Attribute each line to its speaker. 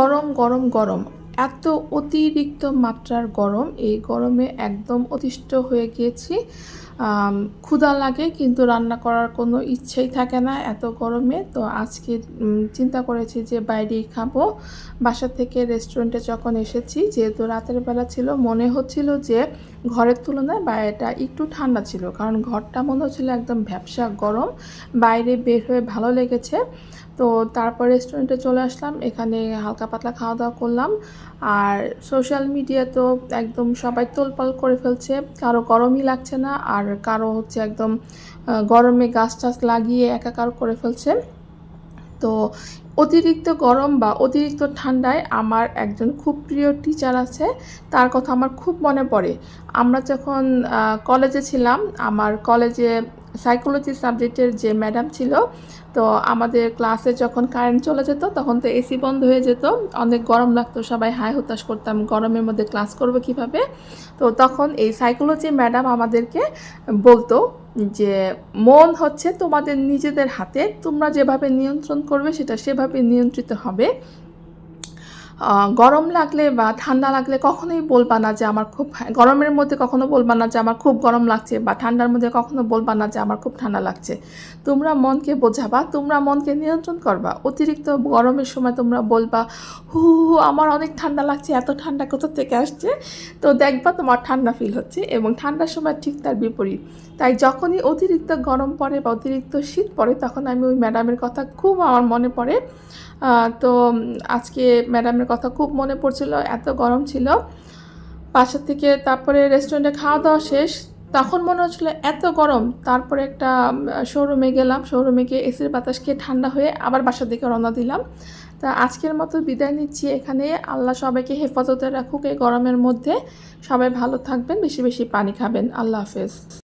Speaker 1: গরম গরম গরম। এত অতিরিক্ত মাত্রার গরম। এই গরমে একদম অতিষ্ঠ হয়ে গিয়েছি। ক্ষুধা লাগে, কিন্তু রান্না করার কোনো ইচ্ছেই থাকে না এত গরমে। তো আজকে চিন্তা করেছি যে বাইরেই খাব। বাসা থেকে রেস্টুরেন্টে যখন এসেছি, যেহেতু রাতের বেলা ছিল, মনে হচ্ছিল যে ঘরের তুলনায় বাইরেটা একটু ঠান্ডা ছিল, কারণ ঘরটা মনে হচ্ছিল একদম ভ্যাপসা গরম, বাইরে বের হয়ে ভালো লেগেছে। তো তারপর রেস্টুরেন্টে চলে আসলাম, এখানে হালকা পাতলা খাওয়া দাওয়া করলাম। আর সোশ্যাল মিডিয়া তো একদম সবাই তোলপাল করে ফেলছে, কারও গরমই লাগছে না, আর কারও হচ্ছে একদম গরমে গাছ টাছ লাগিয়ে একাকার করে ফেলছে। তো অতিরিক্ত গরম বা অতিরিক্ত ঠান্ডায় আমার একজন খুব প্রিয় টিচার আছে। তার কথা আমার খুব মনে পড়ে। আমরা যখন কলেজে ছিলাম, আমার কলেজে সাইকোলজি সাবজেক্টের যে ম্যাডাম ছিল, তো আমাদের ক্লাসে যখন কারেন্ট চলে যেত, তখন তো এসি বন্ধ হয়ে যেত। অনেক গরম লাগতো, সবাই হাই হতাশ করতাম, গরমের মধ্যে ক্লাস করব কীভাবে? তো তখন এই সাইকোলজি ম্যাডাম আমাদেরকে বলতো যে মন হচ্ছে তোমাদের নিজেদের হাতে তোমরা যেভাবে নিয়ন্ত্রণ করবে সেটা সেভাবে নিয়ন্ত্রিত হবে। গরম লাগলে বা ঠান্ডা লাগলে কখনোই বলবা না যে আমার খুব গরমের মধ্যে কখনো বলবা না যে আমার খুব গরম লাগছে বা ঠান্ডার মধ্যে কখনো বলবা না যে আমার খুব ঠান্ডা লাগছে। তোমরা মনকে বোঝাবা তোমরা মনকে নিয়ন্ত্রণ করবা। অতিরিক্ত গরমের সময় তোমরা বলবা হু হু, আমার অনেক ঠান্ডা লাগছে এত ঠান্ডা কোথা থেকে আসছে? তো দেখবা তোমার ঠান্ডা ফিল হচ্ছে এবং ঠান্ডার সময় ঠিক তার বিপরীত। তাই যখনই অতিরিক্ত গরম পড়ে বা অতিরিক্ত শীত পড়ে তখন আমি ওই ম্যাডামের কথা খুব আমার মনে পড়ে। তো আজকে ম্যাডামের কথা খুব মনে পড়ছিল, এত গরম ছিল। বাসা থেকে তারপরে রেস্টুরেন্টে খাওয়া দাওয়া শেষ, তখন মনে হচ্ছিল এত গরম। তারপরে একটা শোরুমে গেলাম শোরুমে গিয়ে এসির বাতাস খেয়ে ঠান্ডা হয়ে আবার বাসার দিকে রওনা দিলাম। তা আজকের মতো বিদায় নিচ্ছি এখানে। আল্লাহ সবাইকে হেফাজতে রাখুক এই গরমের মধ্যে। সবাই ভালো থাকবেন, বেশি বেশি পানি খাবেন। আল্লাহ হাফেজ।